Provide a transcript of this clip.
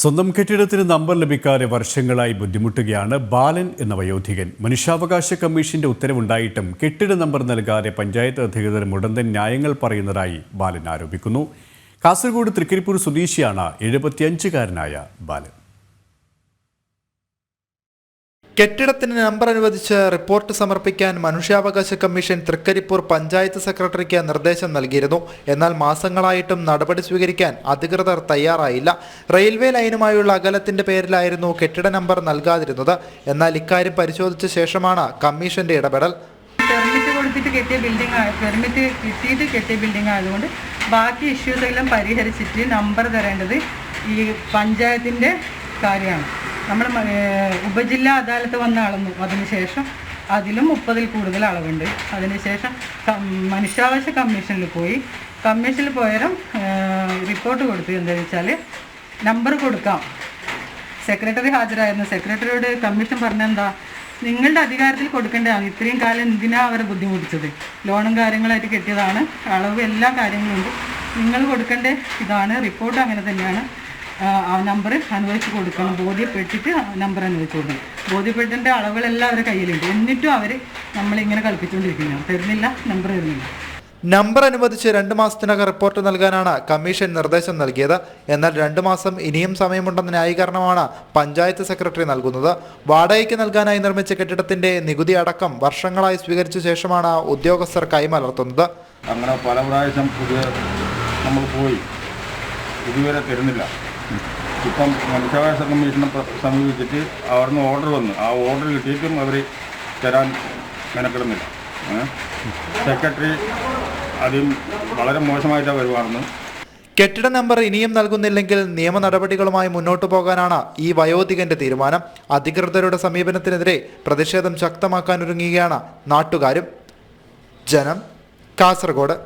സ്വന്തം കെട്ടിടത്തിന് നമ്പർ ലഭിക്കാതെ വർഷങ്ങളായി ബുദ്ധിമുട്ടുകയാണ് ബാലൻ എന്ന വയോധികൻ. മനുഷ്യാവകാശ കമ്മീഷന്റെ ഉത്തരവുണ്ടായിട്ടും കെട്ടിട നമ്പർ നൽകാതെ പഞ്ചായത്ത് അധികൃതർ മുടന്തൻ ന്യായങ്ങൾ പറയുന്നതായി ബാലൻ ആരോപിക്കുന്നു. കാസർഗോഡ് തൃക്കരിപ്പൂർ സ്വദേശിയാണ് എഴുപത്തിയഞ്ചുകാരനായ ബാലൻ. കെട്ടിടത്തിന് നമ്പർ അനുവദിച്ച് റിപ്പോർട്ട് സമർപ്പിക്കാൻ മനുഷ്യാവകാശ കമ്മീഷൻ തൃക്കരിപ്പൂർ പഞ്ചായത്ത് സെക്രട്ടറിക്ക് നിർദ്ദേശം നൽകിയിരുന്നു. എന്നാൽ മാസങ്ങളായിട്ടും നടപടി സ്വീകരിക്കാൻ അധികൃതർ തയ്യാറായില്ല. റെയിൽവേ ലൈനുമായുള്ള അകലത്തിന്റെ പേരിലായിരുന്നു കെട്ടിട നമ്പർ നൽകാതിരുന്നത്. എന്നാൽ ഇക്കാര്യം പരിശോധിച്ച ശേഷമാണ് കമ്മീഷന്റെ ഇടപെടൽ. പെർമിറ്റ് കൊടുത്തിട്ട് കെട്ടിയ ബിൽഡിംഗ് പെർമിറ്റ് കിട്ടിയിട്ട് കെട്ടിയ ബിൽഡിംഗ് ആയതുകൊണ്ട് ബാക്കി ഇഷ്യൂസ് എല്ലാം പരിഹരിച്ചിട്ട് നമ്പർ തരേണ്ടത് ഈ പഞ്ചായത്തിന്റെ കാര്യമാണ്. നമ്മൾ ഉപജില്ലാ അദാലത്ത് വന്ന അളന്നു അതിനുശേഷം അതിലും മുപ്പതിൽ കൂടുതൽ അളവുണ്ട് അതിനുശേഷം മനുഷ്യാവകാശ കമ്മീഷനിൽ പോയി. കമ്മീഷനിൽ പോയാലും റിപ്പോർട്ട് കൊടുത്തു. എന്താണെന്ന് വെച്ചാൽ നമ്പർ കൊടുക്കാം. സെക്രട്ടറി ഹാജരായിരുന്നു. സെക്രട്ടറിയോട് കമ്മീഷൻ പറഞ്ഞെന്താ? നിങ്ങളുടെ അധികാരത്തിൽ കൊടുക്കേണ്ടതാണ്. ഇത്രയും കാലം എന്തിനാ അവരെ ബുദ്ധിമുട്ടിച്ചത്? ലോണും കാര്യങ്ങളായിട്ട് കെട്ടിയതാണ്. അളവ് എല്ലാ കാര്യങ്ങളും ഉണ്ട്. നിങ്ങൾ കൊടുക്കേണ്ട ഇതാണ്. റിപ്പോർട്ട് അങ്ങനെ തന്നെയാണ്. ആ, നമ്പർ അനുവദിച്ച് കൊടുക്കണം. ബോധ്യപ്പെട്ടിട്ട് നമ്പർ അനുവദിച്ച് കൊടുക്കണം. ബോധ്യപ്പെട്ടതിന്റെ അളവുകളെല്ലാം അവരുടെ കയ്യിലുണ്ട്. എന്നിട്ടും അവർ നമ്മളിങ്ങനെ കളിപ്പിച്ചുകൊണ്ടിരിക്കുന്നു തരുന്നില്ല നമ്പർ തരുന്നില്ല. നമ്പർ അനുവദിച്ച് രണ്ട് മാസത്തിനകം റിപ്പോർട്ട് നൽകാനാണ് കമ്മീഷൻ നിർദ്ദേശം നൽകിയത്. എന്നാൽ രണ്ട് മാസം ഇനിയും സമയമുണ്ടെന്ന ന്യായീകരണമാണ് പഞ്ചായത്ത് സെക്രട്ടറി നൽകുന്നത്. വാടകയ്ക്ക് നൽകാനായി നിർമ്മിച്ച കെട്ടിടത്തിന്റെ നികുതി അടക്കം വർഷങ്ങളായി സ്വീകരിച്ച ശേഷമാണ് ഉദ്യോഗസ്ഥർ കൈമലർത്തുന്നത്. അങ്ങനെ പല പ്രാവശ്യം പുതിയ നമ്മൾ പോയി. ഇതുവരെ തരുന്നില്ല. ഇപ്പം മനുഷ്യാവകാശ കമ്മീഷനെ സമീപിച്ചിട്ട് അവിടുന്ന് ഓർഡർ വന്നു. ആ ഓർഡർ കിട്ടിയിട്ടും അവർ തരാൻ മെനക്കെടുന്നില്ല. സെക്രട്ടറി അതും വളരെ മോശമായിട്ടാണ് വരുവാണെന്ന് കെട്ടിട നമ്പർ ഇനിയും നൽകുന്നില്ലെങ്കിൽ നിയമ നടപടികളുമായി മുന്നോട്ടു പോകാനാണ് ഈ വയോധികന്റെ തീരുമാനം. അധികൃതരുടെ സമീപനത്തിനെതിരെ പ്രതിഷേധം ശക്തമാക്കാനൊരുങ്ങുകയാണ് നാട്ടുകാരും. ജനം കാസർഗോഡ്.